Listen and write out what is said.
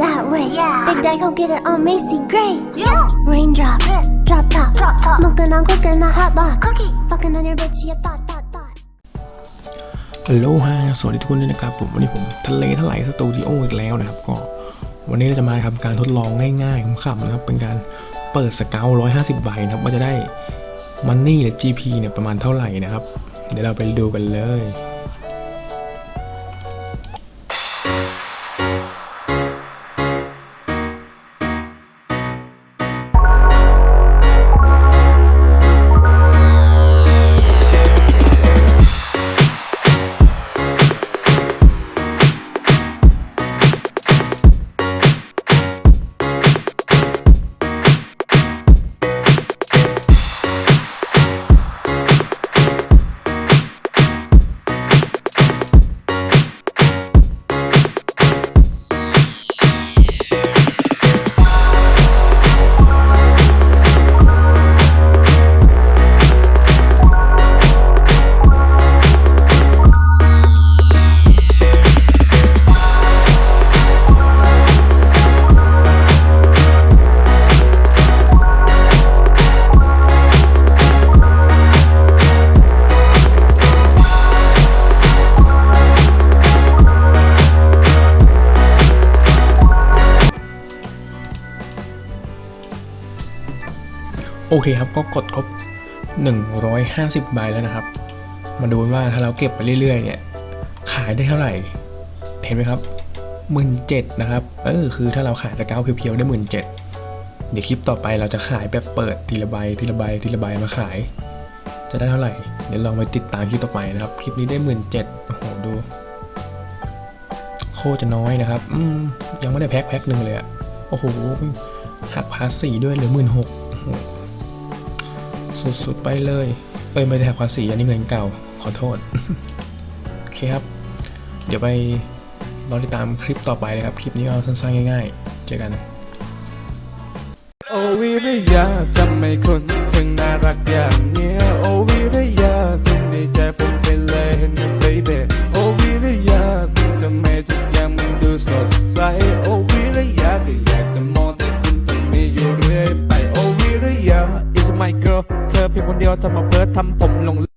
that way. Yeah. Big Daddy go get it on Macy Gray. Yeah. Raindrops, drop top, Drop top. smoking on cooking a hot box. Cookie. Fucking on your bitch, yeah, thought, thought, thought. ฮัลโหลฮะสวัสดีทุกคนด้วยนะครับผมวันนี้ผมทะเลทลายสตูดิโออีกแล้วนะครับก็วันนี้เราจะมาทำการทดลองง่ายๆขำๆนะครับเป็นการเปิดสเกล150 ใบนะครับว่าจะได้มันนี่หรือ GP เนี่ยประมาณเท่าไหร่นะครับ เดี๋ยวเราไปดูกันเลย โอเคครับก็กดครบ 150 ใบแล้วนะครับ มาดูว่าถ้าเราเก็บไปเรื่อยๆ เนี่ย ขายได้เท่าไหร่ เห็นไหมครับหมื่นเจ็ดนะครับ เออคือถ้าเราขายสเกลเพียวๆ ได้หมื่นเจ็ดเดี๋ยวคลิปต่อไปเราจะขายแบบเปิดทีละใบทีละใบทีละใบมาขาย จะได้เท่าไหร่ เดี๋ยวลองไปติดตามคลิปต่อไปนะครับ คลิปนี้ได้หมื่นเจ็ดโอ้โหดู โคตรจะน้อยนะครับอืมยังไม่ได้แพ็คแพ็คหนึ่งเลยอะโอ้โหหักภาษีด้วยเหลือหมื่นหก สุดๆไปเลย เอ้ยไม่ได้หักภาษีอันนี้เงินเก่า ขอโทษ โอเคครับ เดี๋ยวไปรอติดตามคลิปต่อไปเลยครับ คลิปนี้เอาสั้นๆง่ายๆ เจอกันโอวิริยาทำไมคนถึงน่ารักอย่างเนี้ยโอวิริยาถึงในใจผม เพียงคนเดียวทำมาเพิร์ดทำผมหลง